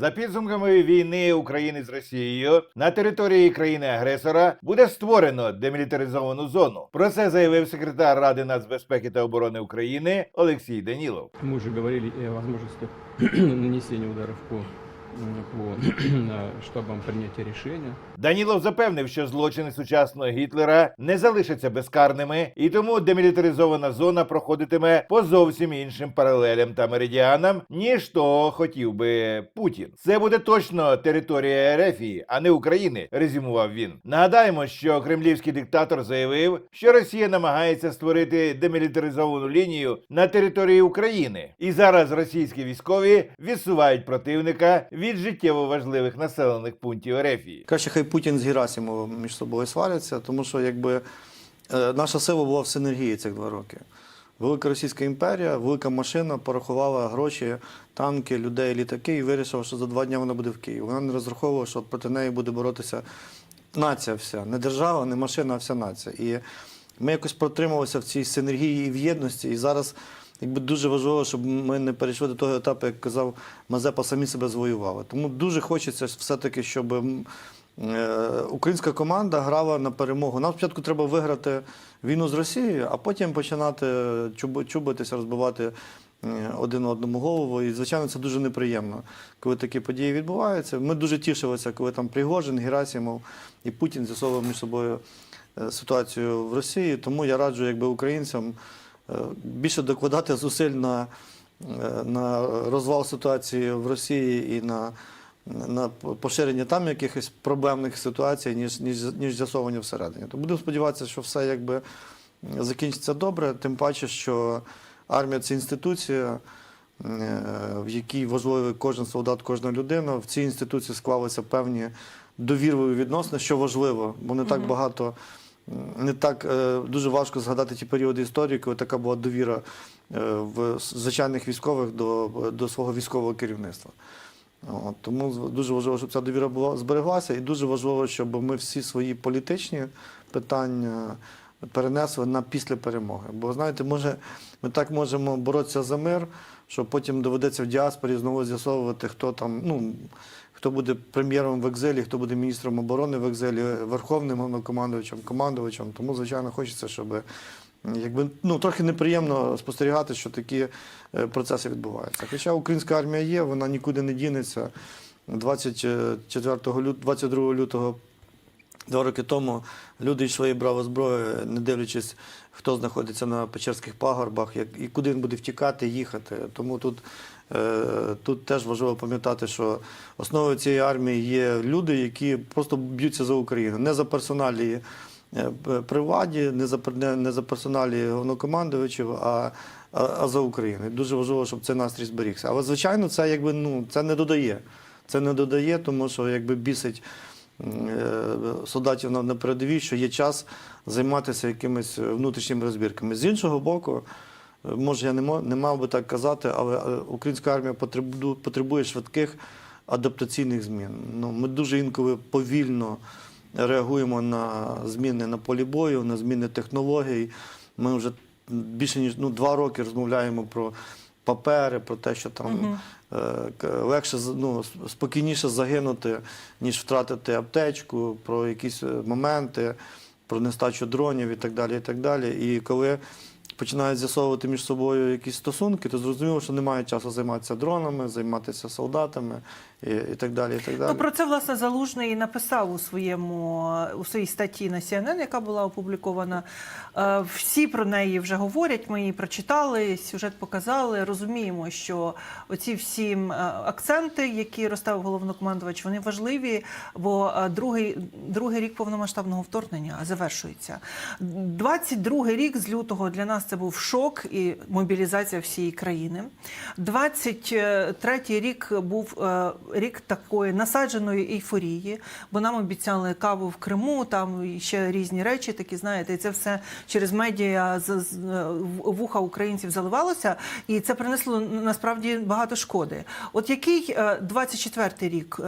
За підсумками війни України з Росією на території країни-агресора буде створено демілітаризовану зону. Про це заявив секретар Ради нацбезпеки та оборони України Олексій Данілов. Ми вже говорили о возможности нанесения ударов по, по штабам принятия решения. Данілов запевнив, що злочини сучасного Гітлера не залишаться безкарними, і тому демілітаризована зона проходитиме по зовсім іншим паралелям та меридіанам, ніж того хотів би Путін. Це буде точно територія Ерефії, а не України, резюмував він. Нагадаємо, що кремлівський диктатор заявив, що Росія намагається створити демілітаризовану лінію на території України, і зараз російські військові відсувають противника від життєво важливих населених пунктів Ерефії. Краще хай Путін з Герасимовим між собою сваряться, тому що якби е, наша сила була в синергії цих два роки. Велика Російська імперія, велика машина порахувала гроші, танки, людей, літаки і вирішила, що за два дні вона буде в Києві. Вона не розраховувала, що проти неї буде боротися нація вся, не держава, не машина, а вся нація. І ми якось протрималися в цій синергії і в єдності. І зараз якби дуже важливо, щоб ми не перейшли до того етапу, як казав Мазепа, самі себе звоювали. Тому дуже хочеться все-таки, щоб е, українська команда грала на перемогу. Нам спочатку треба виграти війну з Росією, а потім починати чуб- чубитися, розбивати один одному голову. І, звичайно, це дуже неприємно, коли такі події відбуваються. Ми дуже тішилися, коли там Пригожин, Герасимов і Путін з'ясовували між собою е, ситуацію в Росії. Тому я раджу якби українцям більше докладати зусиль на, е, на розвал ситуації в Росії і на, на поширення там якихось проблемних ситуацій, ніж, ніж, ніж з'ясовування всередині. То будемо сподіватися, що все якби закінчиться добре, тим паче, що армія це інституція. е, В якій важливий кожен солдат, кожна людина. В цій інституції склалися певні довірливі відносини, що важливо, бо не так багато не так е, дуже важко згадати ті періоди історії, коли така була довіра е, в звичайних військових до, до свого військового керівництва. От, тому дуже важливо, щоб ця довіра була збереглася, і дуже важливо, щоб ми всі свої політичні питання перенесли на після перемоги. Бо знаєте, може, ми так можемо боротися за мир, що потім доведеться в діаспорі знову з'ясовувати, хто там, ну. Хто буде прем'єром в екзилі, хто буде міністром оборони в екзилі, верховним командувачем, командувачем. Тому, звичайно, хочеться, щоб якби ну трохи неприємно спостерігати, що такі е, процеси відбуваються. Хоча українська армія є, вона нікуди не дінеться. 24 лютого, 22 лютого Два роки тому люди йшли і брали зброю, не дивлячись, хто знаходиться на Печерських пагорбах, як, і куди він буде втікати, їхати. Тому тут, е, тут теж важливо пам'ятати, що основою цієї армії є люди, які просто б'ються за Україну. Не за персоналі е, п- при владі, не за, не, не за персоналі головнокомандувачів, а, а, за Україну. Дуже важливо, щоб цей настрій зберігся. Але, звичайно, це якби ну це не додає. Це не додає, тому що якби бісить солдатів на, передовій, що є час займатися якимись внутрішніми розбірками. З іншого боку, е, може я не, мав би так казати, але е, українська армія потребує швидких адаптаційних змін. Ну, ми дуже інколи повільно реагуємо на зміни на полі бою, на зміни технологій. Ми вже більше ніж ну, два роки розмовляємо про папери, про те, що там е, легше з- ну, спокійніше загинути, ніж втратити аптечку, про якісь е, моменти, про нестачу дронів і так далі. І так далі. І коли починають з'ясовувати між собою якісь стосунки, то зрозуміло, що немає часу займатися дронами, займатися солдатами і, і так далі. І так далі. Ну, про це власне залужний і написав у своєму у своїй статті на CNN, яка була опублікована. Е, Всі про неї вже говорять. Ми її прочитали, сюжет показали. Розуміємо, що оці всі е, акценти, які розставив головнокомандувач, вони важливі, бо е, другий, другий рік повномасштабного вторгнення завершується. 22 рік з лютого для нас це був шок і мобілізація всієї країни. 23 рік був рік такої насадженої ейфорії, бо нам обіцяли каву в Криму, там ще різні речі, такі знаєте, і це все через медіа з, з- вуха українців заливалося, і це принесло насправді багато шкоди. От який 24-й рік, е,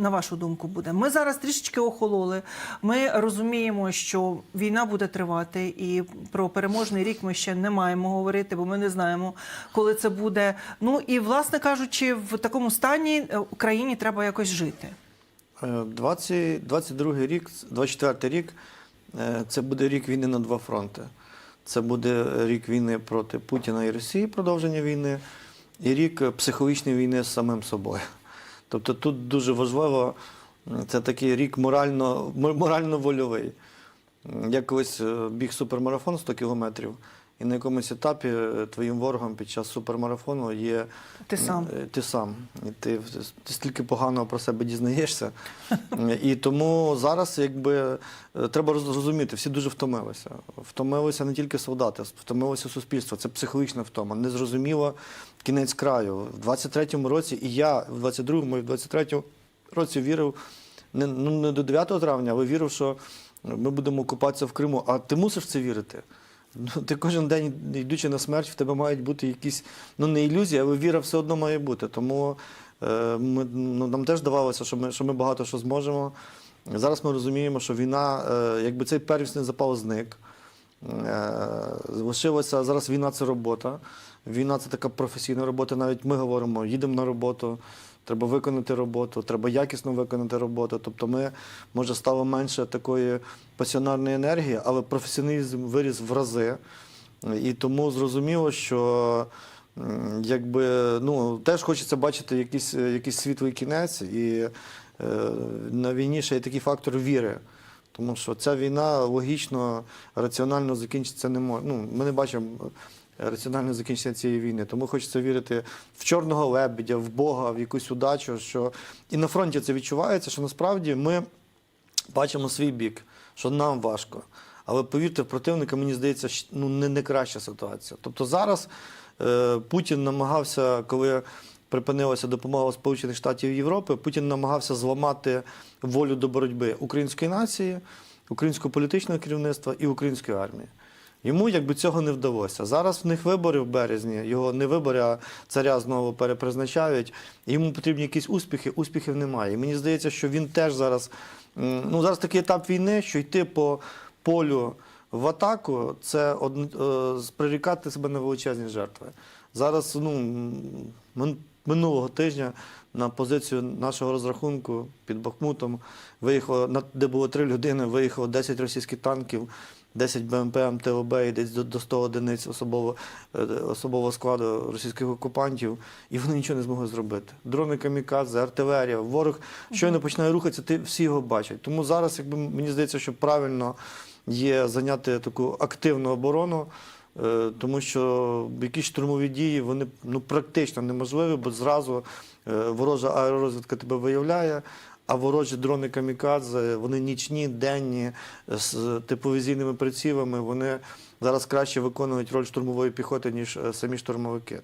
на вашу думку, буде? Ми зараз трішечки охололи. Ми розуміємо, що війна буде тривати, і про переможний рік ми ще не маємо говорити, бо ми не знаємо, коли це буде. Ну і власне кажучи, в такому стані е, Україні треба якось жити. Е, 20, 22 рік, 24 рік е, це буде рік війни на два фронти. Це буде рік війни проти Путіна і Росії, продовження війни, і рік е, психологічної війни з самим собою. Тобто тут дуже важливо, це такий рік морально, мо- морально-вольовий. М, Я колись е, біг супермарафон 100 кілометрів, і на якомусь етапі е, твоїм ворогом під час супермарафону є Ти сам. Е, Ти сам. І ти, ти стільки поганого про себе дізнаєшся. І тому зараз якби е, треба роз- зрозуміти, всі дуже втомилися. Втомилися не тільки солдати, втомилося суспільство. Це психологічна втома. Незрозуміло кінець краю. В 23-му році, і я в 22-му і в 23-му році вірив не, ну, не до 9 травня, але вірив, що ми будемо окупатися в Криму. А ти мусиш в це вірити. Ну, ти кожен день, йдучи на смерть, в тебе мають бути якісь, ну не ілюзії, але віра все одно має бути. Тому е, ми, ну, нам теж здавалося, що ми, що ми багато що зможемо. Зараз ми розуміємо, що війна, е, якби цей первісний запал зник. Е, лишилося зараз війна це робота. Війна це така професійна робота. Навіть ми говоримо, їдемо на роботу, треба виконати роботу, треба якісно виконати роботу. Тобто ми, може, стало менше такої пасіонарної енергії, але професіоналізм виріс в рази. І тому зрозуміло, що якби, ну, теж хочеться бачити якийсь, якийсь світлий кінець. І е, на війні ще є такий фактор віри. Тому що ця війна логічно, раціонально закінчиться не може. Ну, ми не бачимо е, раціонального закінчення цієї війни. Тому хочеться вірити в чорного лебедя, в Бога, в якусь удачу. Що... І на фронті це відчувається, що насправді ми бачимо свій бік, що нам важко. Але повірте, в противника, мені здається, ну, не, не краща ситуація. Тобто зараз е, Путін намагався, коли припинилася допомога Сполучених Штатів Європи, Путін намагався зламати волю до боротьби української нації, українського політичного керівництва і української армії. Йому якби цього не вдалося. Зараз в них вибори в березні, його не вибори, а царя знову перепризначають. Йому потрібні якісь успіхи, успіхів немає. І мені здається, що він теж зараз. Ну, зараз такий етап війни, що йти по полю в атаку це е, прирікати себе на величезні жертви. Зараз, ну, минулого тижня на позицію нашого розрахунку під Бахмутом виїхало, де було три людини, виїхало 10 російських танків, 10 БМП, МТОБ і десь до, до 100 одиниць особового, е, особового складу російських окупантів, і вони нічого не змогли зробити. Дрони камікадзе, артилерія, ворог щойно починає рухатися, ти всі його бачать. Тому зараз, якби мені здається, що правильно є зайняти таку активну оборону. Е, Тому що якісь штурмові дії вони ну практично неможливі, бо зразу е, ворожа аеророзвідка тебе виявляє, а ворожі дрони камікадзе, вони нічні, денні, з типовізійними прицілами, вони зараз краще виконують роль штурмової піхоти, ніж е, самі штурмовики.